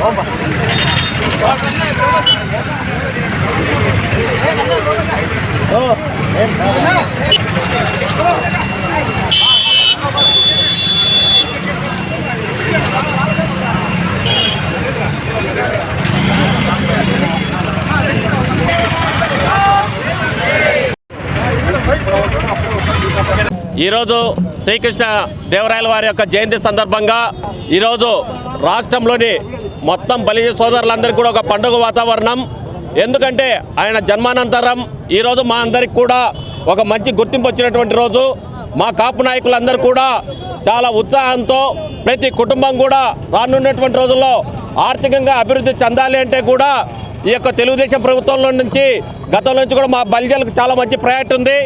Ô, em. ఈరోజు శ్రీకృష్ణ దేవరాయల వారి యొక్క జయంతి సందర్భంగా ఈరోజు రాష్ట్రంలోని మొత్తం బలిజ సోదరులందరికీ కూడా ఒక పండుగ వాతావరణం. ఎందుకంటే ఆయన జన్మానంతరం ఈరోజు మా అందరికి కూడా ఒక మంచి గుర్తింపు వచ్చినటువంటి రోజు. మా కాపు నాయకులందరూ కూడా చాలా ఉత్సాహంతో ప్రతి కుటుంబం కూడా రానున్నటువంటి రోజుల్లో ఆర్థికంగా అభివృద్ధి చెందాలి అంటే కూడా ఈ యొక్క తెలుగుదేశం ప్రభుత్వంలో నుంచి గతంలో నుంచి కూడా మా బలిజలకు చాలా మంచి ప్రయారిటీ ఉంది.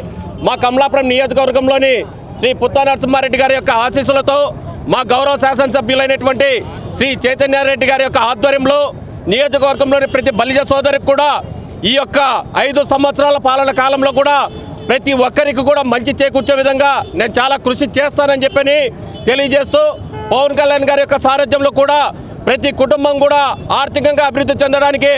మా కమలాపురం నియోజకవర్గంలోని శ్రీ పుత్తా నరసింహారెడ్డి గారి యొక్క ఆశీస్సులతో మా గౌరవ శాసనసభ్యులైనటువంటి శ్రీ చైతన్యారెడ్డి గారి యొక్క ఆధ్వర్యంలో నియోజకవర్గంలోని ప్రతి బలిజ సోదరికి కూడా ఈ యొక్క ఐదు సంవత్సరాల పాలన కాలంలో కూడా ప్రతి ఒక్కరికి కూడా మంచి చేకూర్చే విధంగా నేను చాలా కృషి చేస్తానని చెప్పని తెలియజేస్తూ పవన్ కళ్యాణ్ గారి యొక్క సారథ్యంలో కూడా ప్రతి కుటుంబం కూడా ఆర్థికంగా అభివృద్ధి చెందడానికి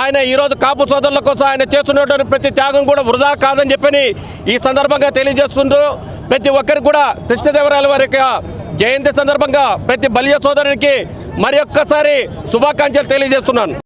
ఆయన ఈరోజు కాపు సోదరుల కోసం ఆయన చేస్తున్నటువంటి ప్రతి త్యాగం కూడా వృధా కాదని చెప్పని ఈ సందర్భంగా తెలియజేస్తుంటూ ప్రతి ఒక్కరికి కూడా కృష్ణదేవరాయల వారి యొక్క జయంతి సందర్భంగా ప్రతి బలియ సోదరునికి మరి ఒక్కసారి శుభాకాంక్షలు తెలియజేస్తున్నాను.